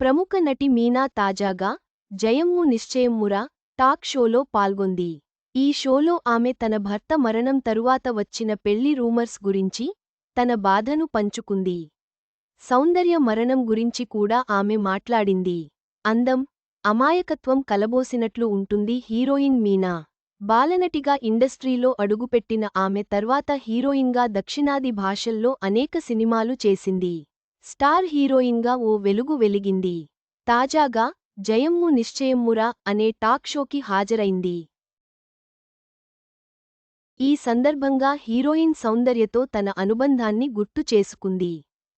ప్రముఖ నటి మీనా తాజాగా జయమ్ము నిశ్చయమ్మురా టాక్ షోలో పాల్గొంది. ఈ షోలో ఆమె తన భర్త మరణం తరువాత వచ్చిన పెళ్ళి రూమర్స్ గురించి తన బాధను పంచుకుంది. సౌందర్య మరణం గురించి కూడా ఆమె మాట్లాడింది. అందం అమాయకత్వం కలబోసినట్లు ఉంటుంది హీరోయిన్ మీనా. బాలనటిగా ఇండస్ట్రీలో అడుగుపెట్టిన ఆమె తర్వాత హీరోయిన్గా దక్షిణాది భాషల్లో అనేక సినిమాలు చేసింది. స్టార్ హీరోయిన్గా ఓ వెలుగు వెలిగింది. తాజాగా జయమ్ము నిశ్చయమ్మురా అనే టాక్ షోకి హాజరైంది. ఈ సందర్భంగా హీరోయిన్ సౌందర్యతో తన అనుబంధాన్ని గుర్తు చేసుకుంది.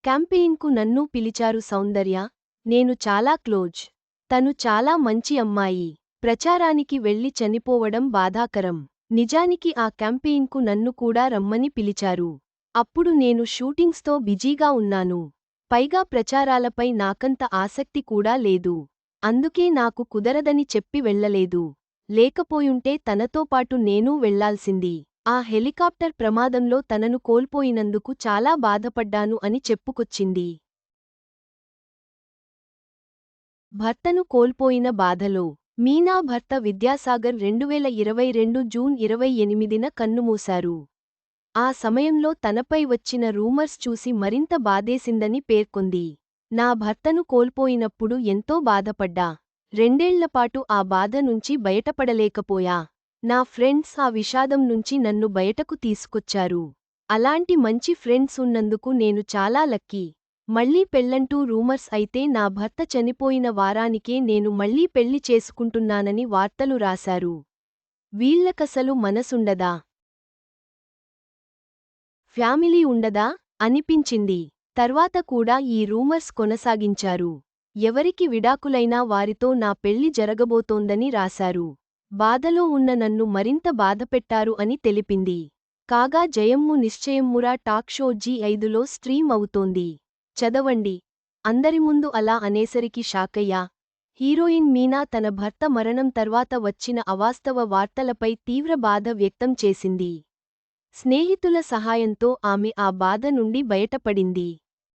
క్యాంపెయిన్కు నన్ను పిలిచారు సౌందర్య నేను చాలా క్లోజ్. తను చాలా మంచి అమ్మాయి. ప్రచారానికి వెళ్ళి చనిపోవడం బాధాకరం. నిజానికి ఆ క్యాంపెయిన్కు నన్ను కూడా రమ్మని పిలిచారు. అప్పుడు నేను షూటింగ్స్తో బిజీగా ఉన్నాను. పైగా ప్రచారాలపై నాకంత ఆసక్తి కూడా లేదు. అందుకే నాకు కుదరదని చెప్పి వెళ్ళలేదు లేకపోయుంటే తనతో పాటు నేనూ వెళ్ళాల్సింది ఆ హెలికాప్టర్ ప్రమాదంలో తనను కోల్పోయినందుకు చాలా బాధపడ్డాను అని చెప్పుకొచ్చింది. భర్తను కోల్పోయిన బాధలో మీనా భర్త విద్యాసాగర్ రెండువేల ఇరవై రెండు జూన్ ఇరవై ఎనిమిదిన కన్నుమూశారు. ఆ సమయంలో తనపై వచ్చిన రూమర్స్ చూసి మరింత బాధేసిందని పేర్కొంది. నా భర్తను కోల్పోయినప్పుడు ఎంతో బాధపడ్డా. రెండేళ్ళపాటు ఆ బాధ నుంచి బయటపడలేకపోయా. నా ఫ్రెండ్స్ ఆ విషాదం నుంచి నన్ను బయటకు తీసుకొచ్చారు. అలాంటి మంచి ఫ్రెండ్స్ ఉన్నందుకు నేను చాలా లక్కీ. మళ్ళీ పెళ్ళంటూ రూమర్స్ అయితే నా భర్త చనిపోయిన వారానికే నేను మళ్ళీ పెళ్ళి చేసుకుంటున్నానని వార్తలు రాశారు. వీళ్ళకసలు మనసుండదా? ఫ్యామిలీ ఉండదా? అనిపించింది. తర్వాత కూడా ఈ రూమర్స్ కొనసాగించారు. ఎవరికి విడాకులైనా వారితో నా పెళ్ళి జరగబోతోందని రాశారు. బాధలో ఉన్న నన్ను మరింత బాధపెట్టారు అని తెలిపింది. కాగా Jayammu Nischayammura talk show Zee ఐదులో స్ట్రీమ్ అవుతోంది. చదవండి. అందరి ముందు అలా అనేసరికి షాకయ్యా. హీరోయిన్ మీనా తన భర్త మరణం తర్వాత వచ్చిన అవాస్తవ వార్తలపై తీవ్ర బాధ వ్యక్తం చేసింది. స్నేహితుల సహాయంతో ఆమె ఆ బాధ నుండి బయటపడింది.